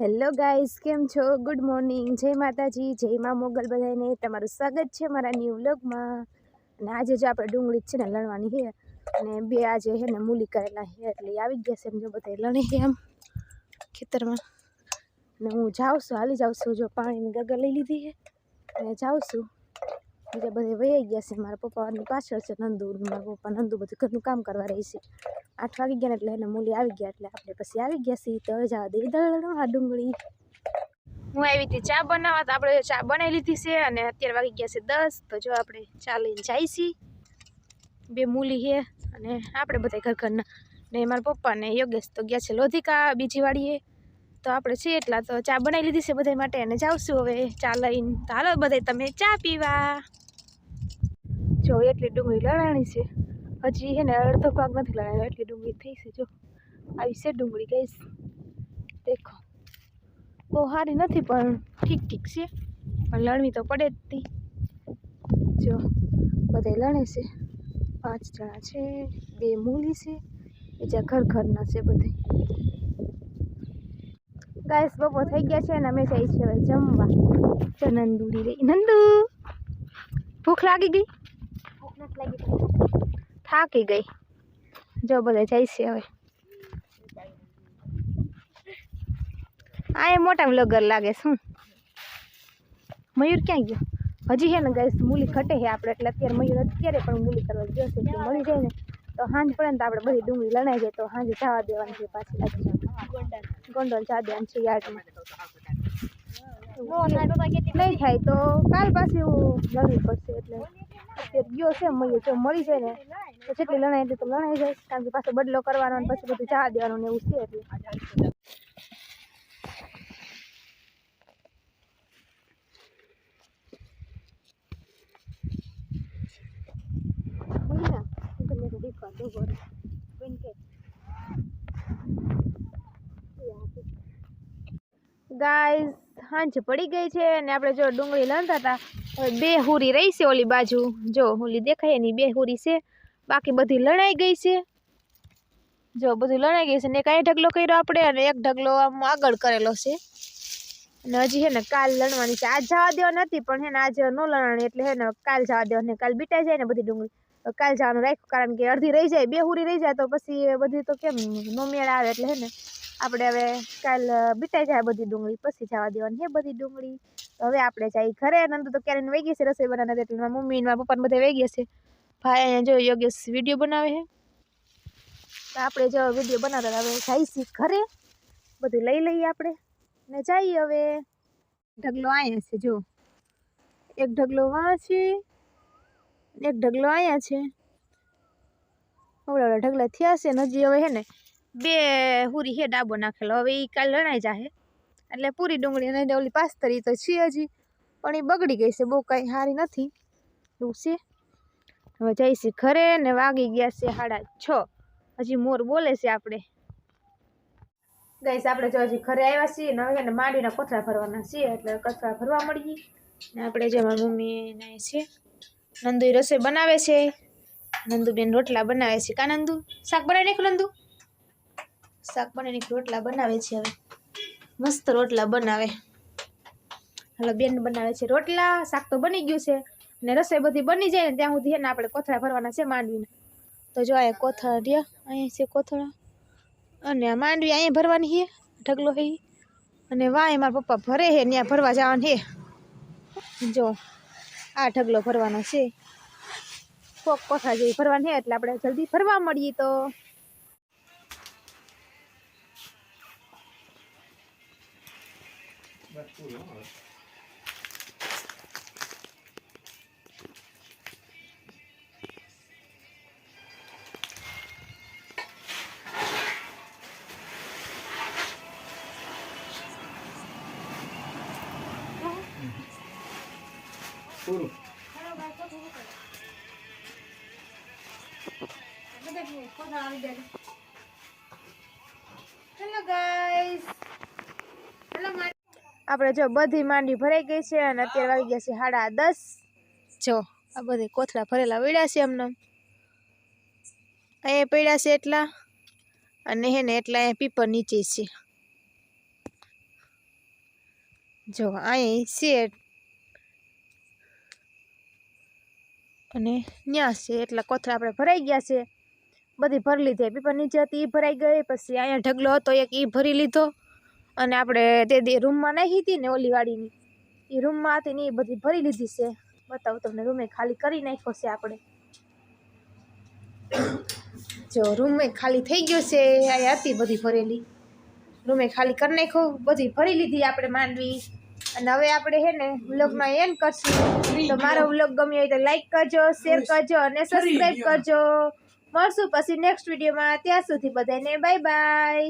Hello guys કેમ છો? Good morning જય માતાજી, જય મા મોગલ બધાને તમારું સ્વાગત છે મારા ન્યૂ વ્લોગમાં અને આજે જો આપણે ડુંગળી છે ને લણવાની છે, અને બે આજે છે ને મૂલી કરેલા છે, એટલે આવી ગયા છે એમ જો બધા લણે છે એમ ખેતરમાં. અને હું જાઉં છું, હાલી જાઉં છું જો પાણીની ગગર લઈ લીધી છે. અને જાઉં છું. બીજા બધા વહી ગયા છે. મારા પપ્પાની પાછળ છે નંદુ મારા પપ્પા નંદુ બધું ઘરનું કામ કરવા રહી છે. આઠ વાગી ગયા એટલે એને મૂલી આવી ગયા. એટલે આપણે પછી આવી ગયા છીએ. તો જવા દળો આ ડુંગળી. હું આવી હતી ચા બનાવવા. તો આપણે ચા બનાવી લીધી છે અને અત્યારે વાગી ગયા છે દસ. તો જો આપણે ચા લઈને જાય છીએ. બે મૂલી છે અને આપણે બધા ઘર ઘરના ને મારા પપ્પા ને યોગેશ તો ગયા છે લોધિકા બીજી વાડીએ તો આપણે છીએ એટલા તો ચા બનાવી લીધી છે બધા માટે અને જાવશું હવે ચા લઈને. તો હાલો બધા તમે ચા પીવા. જો એટલી ડુંગળી લણાણી છે. હજી એને અડધો ભાગ નથી લણાયો એટલી ડુંગળી થઈ છે જો. આવી છે ડુંગળી ગઈશ દેખો. બહુ સારી નથી પણ ઠીક ઠીક છે. પણ લણવી તો પડે જ હતી જો બધા લણે છે. પાંચ જણા છે, બે મૂલી છે, બીજા ઘર ઘરના છે બધે ગાઈસ બપોર થઈ ગયા છે અને અમે જઈએ છીએ હવે જમવા. જો નંદુ રહી. નંદુ ભૂખ લાગી ગઈ? થાકી ગઈ. જો બધા જાય છે હવે. આ એ મોટા વ્લોગર લાગે શું? મયુર ક્યાં ગયો? હજી છે ને ગાઈસ મૂલી ઘટે છે આપણે. એટલે અત્યારે મયુર અત્યારે પણ મૂલી કરવા ગયો છે. મળી જાય ને. તો સાંજ પડે ને તો આપણે બધી ડુંગળી લણાઈ જાય તો સાંજે જવા દેવાની છે પાછી આજે ગોંડલ જવા દેવાની છે યાર્ડમાં નહીં થાય તો કાલ પાછી હું લણવી પડશે એટલે અત્યારે ગયો છે મયુર જો મળી જાય ને તો જેટલી લણાઈ એટલી તો લણાઈ જાય કારણ કે પાછો બદલો કરવાનો અને પછી બધું જવા દેવાનું ને એવું છે એટલે મહિના ગમે તો દીખવા દો બોલ બેન કે ગાઈઝ હાંજ પડી ગઈ છે અને આપણે જો ડુંગળી લણતા હતા, હવે બે હુરી રહી છે ઓલી બાજુ. જો, ઓલી દેખાય એની, બે હુરી છે. બાકી બધી લણાઈ ગઈ છે. જો, બધું લણાઈ ગઈ છે ને કાંઈ ઢગલો કર્યો આપણે અને એક ઢગલો આમ આગળ કરેલો છે. અને હજી છે ને કાલ લણવાની છે. આજ જવા દેવા નથી પણ હે ને આજ ન લણાણી, એટલે હે ને કાલ જવા દેવાની. કાલ બીટાઈ જાય ને બધી ડુંગળી. કાલ જવાનું રાખ્યું, કારણ કે અડધી રહી જાય, બે હુરી રહી જાય, તો પછી બધી તો કેમ નો આવે એટલે હે ને? આપણે હવે કાલ બીટાઈ જાય બધી ડુંગળી, પછી જવા દેવાની હે બધી ડુંગળી. હવે આપણે જઈ ઘરે, નંદુ તો ક્યારે વહી ગઈ છે રસોઈ બનાવતા એટલે મારા મમ્મી મારા પપ્પાને બધા વહી છે. ભાઈ અહીંયા જો યોગેશ વીડિયો બનાવે છે તો આપણે જો વીડિયો બનાવતા હવે જઈશી ઘરે. બધું લઈ લઈએ આપણે. ને જઈએ હવે. ઢગલો અહીંયા છે, જો. એક ઢગલો વાં છે. એક ઢગલો અહીંયા છે. ઓળા ઢગલા થયા છે, હજી હવે હે ને બે હુરી હે ડાબો નાખેલો. હવે એ કાલ લણાઈ જાહે. એટલે પૂરી ડુંગળી અને ઓલી પાસ્તરી તો છે હજી, પણ એ બગડી ગઈ છે, બહુ કાંઈ સારી નથી. એવું છે. હવે જઈશી ઘરે ને વાગી ગયા છે સાડા છ. હજી મોર બોલે છે આપણે. ગઈશ આપણે જો હજી ઘરે આવ્યા છીએ ને હવે માંડીના કોથળા ભરવાના છીએ, એટલે કચરા ભરવા મળીએ. ને આપણે જે મારી મમ્મી છે. નંદુ રસોઈ બનાવે છે. નંદુબેન રોટલા બનાવે છે. કા નંદુ? શાક બનાવી નાખ્યું નંદુ? શાક બનાવીને રોટલા બનાવે છે હવે. મસ્ત રોટલા બનાવે. હલો, બેન બનાવે છે રોટલા. શાક તો બની ગયું છે. ને રસોઈ બધી બની જાય ને ત્યાં સુધી એને આપણે કોથળા ભરવાના છે માંડવીને. તો જો આ કોથળા રહ્યા, અહીંયા છે કોથળા. અને માંડવી અહીંયા ભરવાની છે ઢગલો ઈ. અને વાય મારા પપ્પા ભરે છે ત્યાં ભરવા જવાનું છે જો. આ ઢગલો ભરવાનો છે. કોક કોઠા જેવી ભરવાની છે, એટલે આપણે જલ્દી ફરવા મળીએ તો. પૂરું. હેલો ગાઈસ આપણે જો બધી માંડી ભરાઈ ગઈ છે અને અત્યારે વાગી ગયા છે સાડા દસ. જો, આ બધી કોથળા ભરેલા પડ્યા છે એમને અહીંયા પડ્યા છે એટલા અને હે ને એટલા અહીંયા પીપર નીચે છે. જો અહીં છે અને ત્યાં છે, એટલા કોથળા આપણે ભરાઈ ગયા છે. બધી ભરી લીધી. પીપર નીચે હતી, એ ભરાઈ ગઈ. પછી અહીંયા ઢગલો હતો, એક એ ભરી લીધો. અને આપણે તે દે રૂમમાં નાખી હતી ને ઓલી વાડીની એ રૂમમાં હતી ને એ બધી ભરી લીધી છે. બતાવું તમને, રૂમે ખાલી કરી નાખ્યો છે આપણે. જો, રૂમે ખાલી થઈ ગયો છે. અહીંયા હતી બધી ભરેલી. રૂમે ખાલી કરી નાખ્યો. બધી ભરી લીધી આપણે માંડવી. અને હવે આપણે હે ને વ્લોગમાં એમ કરશું. તો મારો વ્લોગ ગમ્યો હોય તો લાઈક કરજો શેર કરજો અને સબસ્ક્રાઈબ કરજો. મળશું પછી નેક્સ્ટ વિડીયોમાં ત્યાં સુધી બધાને બાય બાય